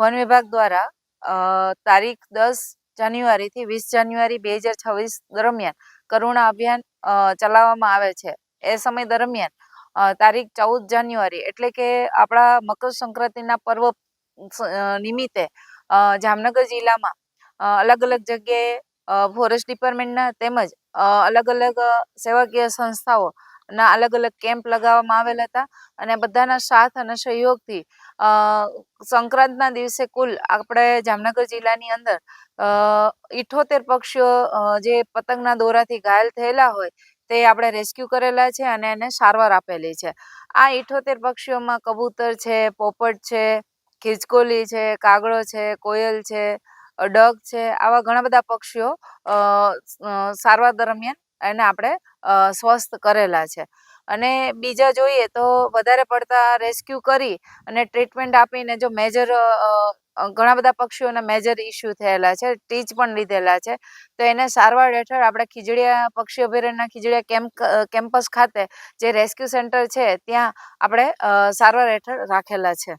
One વિભાગ દ્વારા તારીખ દસ જાન્યુઆરીથી વીસ જાન્યુઆરી બે હજાર છવ્વીસ દરમિયાન કરુણા અભિયાન ચલાવવામાં આવે છે. એ સમય દરમિયાન તારીખ ચૌદ જાન્યુઆરી એટલે કે આપણા મકર સંક્રાંતિના પર્વ નિમિત્તે જામનગર જિલ્લામાં અલગ અલગ જગ્યાએ ફોરેસ્ટ ડિપાર્ટમેન્ટના તેમજ અલગ અલગ સેવાકીય સંસ્થાઓ ના અલગ અલગ કેમ્પ લગાવવામાં આવેલ હતા અને બધાના સાથ અને સહયોગથી સંક્રાંતના દિવસે કુલ આપણે જામનગર જિલ્લાની અંદર ઇઠોતેર પક્ષીઓ જે પતંગના દોરાથી ઘાયલ થયેલા હોય તે આપણે રેસ્ક્યુ કરેલા છે અને એને સારવાર આપેલી છે. આ ઇઠોતેર પક્ષીઓમાં કબૂતર છે, પોપટ છે, ખીચકોલી છે, કાગડો છે, કોયલ છે ડગ છે, આવા ઘણા બધા પક્ષીઓ સારવાર દરમિયાન એને આપણે સ્વસ્થ કરેલા છે. અને બીજા જોઈએ તો વધારે પડતા રેસ્ક્યુ કરી અને ટ્રીટમેન્ટ આપીને જો મેજર ઘણા બધા પક્ષીઓને મેજર ઇસ્યુ થયેલા છે, ટીચ પણ લીધેલા છે, તો એને સારવાર હેઠળ આપણે ખીજડીયા, પક્ષી અભયારણ્યના ખીજડીયા કેમ્પ કેમ્પસ ખાતે જે રેસ્ક્યુ સેન્ટર છે, ત્યાં આપણે સારવાર હેઠળ રાખેલા છે.